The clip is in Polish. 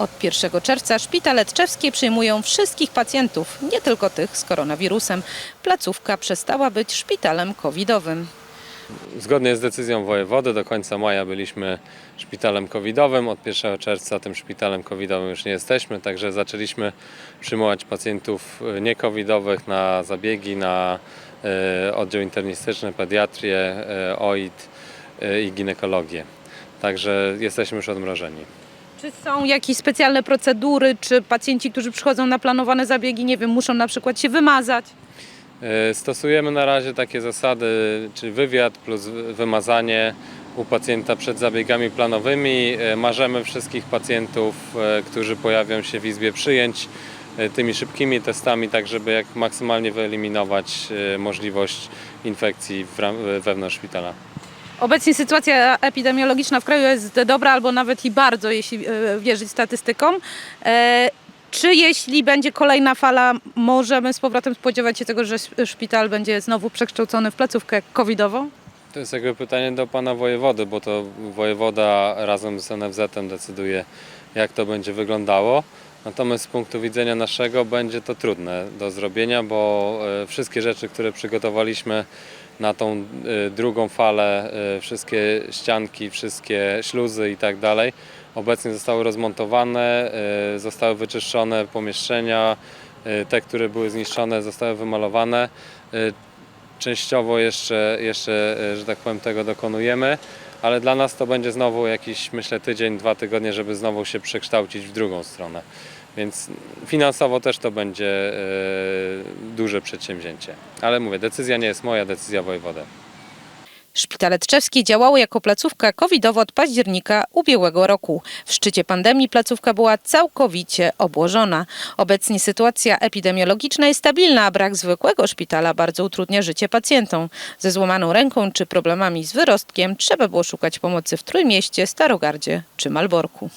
Od 1 czerwca szpitale tczewskie przyjmują wszystkich pacjentów, nie tylko tych z koronawirusem. Placówka przestała być szpitalem covidowym. Zgodnie z decyzją wojewody do końca maja byliśmy szpitalem covidowym. Od 1 czerwca tym szpitalem covidowym już nie jesteśmy, także zaczęliśmy przyjmować pacjentów e, niecovidowych na zabiegi, na e, oddział internistyczny, pediatrię, e, OIT i ginekologię. Także jesteśmy już odmrożeni. Czy są jakieś specjalne procedury, czy pacjenci, którzy przychodzą na planowane zabiegi, nie wiem, muszą na przykład się wymazać? E, Stosujemy na razie takie zasady, czyli wywiad plus wy- wymazanie u pacjenta przed zabiegami planowymi. E, Marzemy wszystkich pacjentów, e, którzy pojawią się w izbie przyjęć tymi szybkimi testami, tak żeby jak maksymalnie wyeliminować możliwość infekcji wewnątrz szpitala. Obecnie sytuacja epidemiologiczna w kraju jest dobra albo nawet i bardzo, jeśli e, wierzyć statystykom. E, Czy jeśli będzie kolejna fala, możemy z powrotem spodziewać się tego, że sz- szpital będzie znowu przekształcony w placówkę covidową? To jest jakby pytanie do pana wojewody, bo to wojewoda razem z NFZ-em decyduje, jak to będzie wyglądało. Natomiast z punktu widzenia naszego będzie to trudne do zrobienia, bo e, wszystkie rzeczy, które przygotowaliśmy na tą e, drugą falę, e, wszystkie ścianki, wszystkie śluzy i tak dalej, obecnie zostały rozmontowane, zostały wyczyszczone pomieszczenia, te, które były zniszczone, zostały wymalowane. Częściowo jeszcze, jeszcze, że tak powiem, tego dokonujemy, ale dla nas to będzie znowu jakiś, myślę, tydzień, dwa tygodnie, żeby znowu się przekształcić w drugą stronę. Więc finansowo też to będzie e, duże przedsięwzięcie. Ale mówię, decyzja nie jest moja, decyzja wojewody. Szpitale tczewskie działały jako placówka covidowa od października ubiegłego roku. W szczycie pandemii placówka była całkowicie obłożona. Obecnie sytuacja epidemiologiczna jest stabilna, a brak zwykłego szpitala bardzo utrudnia życie pacjentom. Ze złamaną ręką czy problemami z wyrostkiem trzeba było szukać pomocy w Trójmieście, Starogardzie czy Malborku.